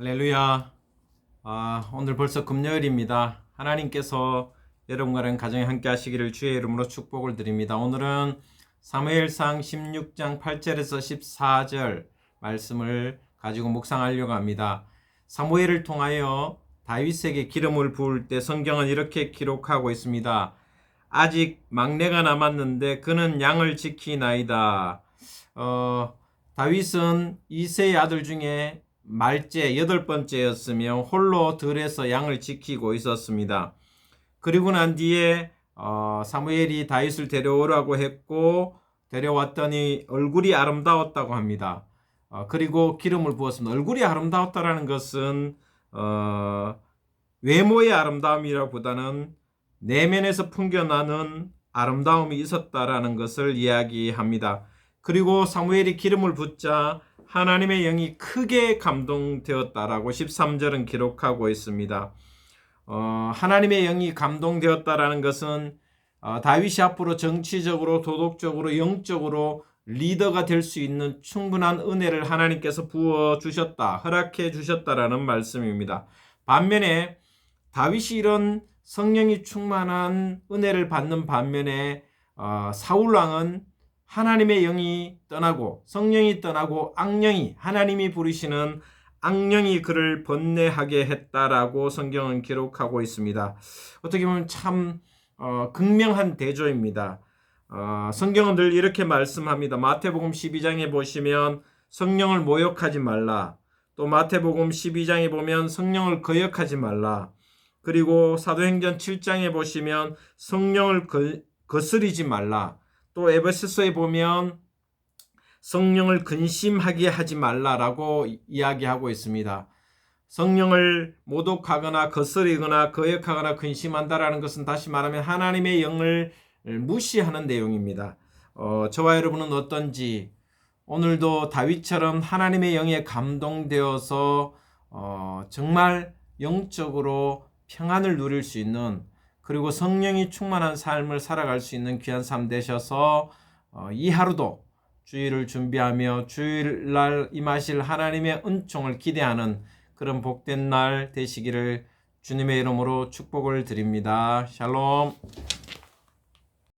할렐루야. 아, 오늘 벌써 금요일입니다. 하나님께서 여러분과는 가정에 함께 하시기를 주의 이름으로 축복을 드립니다. 오늘은 사무엘상 16장 8절에서 14절 말씀을 가지고 묵상하려고 합니다. 사무엘을 통하여 다윗에게 기름을 부을 때 성경은 이렇게 기록하고 있습니다. 아직 막내가 남았는데 그는 양을 지키나이다. 어, 다윗은 이세의 아들 중에 말째 여덟 번째였으며 홀로 들에서 양을 지키고 있었습니다. 그리고 난 뒤에 어, 사무엘이 다윗을 데려오라고 했고 데려왔더니 얼굴이 아름다웠다고 합니다. 어, 그리고 기름을 부었습니다. 얼굴이 아름다웠다라는 것은 어, 외모의 아름다움이라보다는 내면에서 풍겨나는 아름다움이 있었다라는 것을 이야기합니다. 그리고 사무엘이 기름을 붓자 하나님의 영이 크게 감동되었다라고 13절은 기록하고 있습니다. 어, 하나님의 영이 감동되었다라는 것은 어, 다윗이 앞으로 정치적으로 도덕적으로 영적으로 리더가 될 수 있는 충분한 은혜를 하나님께서 부어 주셨다, 허락해 주셨다라는 말씀입니다. 반면에 다윗이 이런 성령이 충만한 은혜를 받는 반면에 어, 사울 왕은 하나님의 영이 떠나고 성령이 떠나고 악령이 하나님이 부르시는 악령이 그를 번뇌하게 했다라고 성경은 기록하고 있습니다. 어떻게 보면 참 어, 극명한 대조입니다. 어, 성경은 늘 이렇게 말씀합니다. 마태복음 12장에 보시면 성령을 모욕하지 말라. 또 마태복음 12장에 보면 성령을 거역하지 말라. 그리고 사도행전 7장에 보시면 성령을 거, 거스리지 말라. 또 에베소서에 보면 성령을 근심하게 하지 말라라고 이야기하고 있습니다. 성령을 모독하거나 거스리거나 거역하거나 근심한다라는 것은 다시 말하면 하나님의 영을 무시하는 내용입니다. 어, 저와 여러분은 어떤지 오늘도 다윗처럼 하나님의 영에 감동되어서 어, 정말 영적으로 평안을 누릴 수 있는 그리고 성령이 충만한 삶을 살아갈 수 있는 귀한 삶 되셔서 어, 이 하루도 주일을 준비하며 주일날 임하실 하나님의 은총을 기대하는 그런 복된 날 되시기를 주님의 이름으로 축복을 드립니다. 샬롬.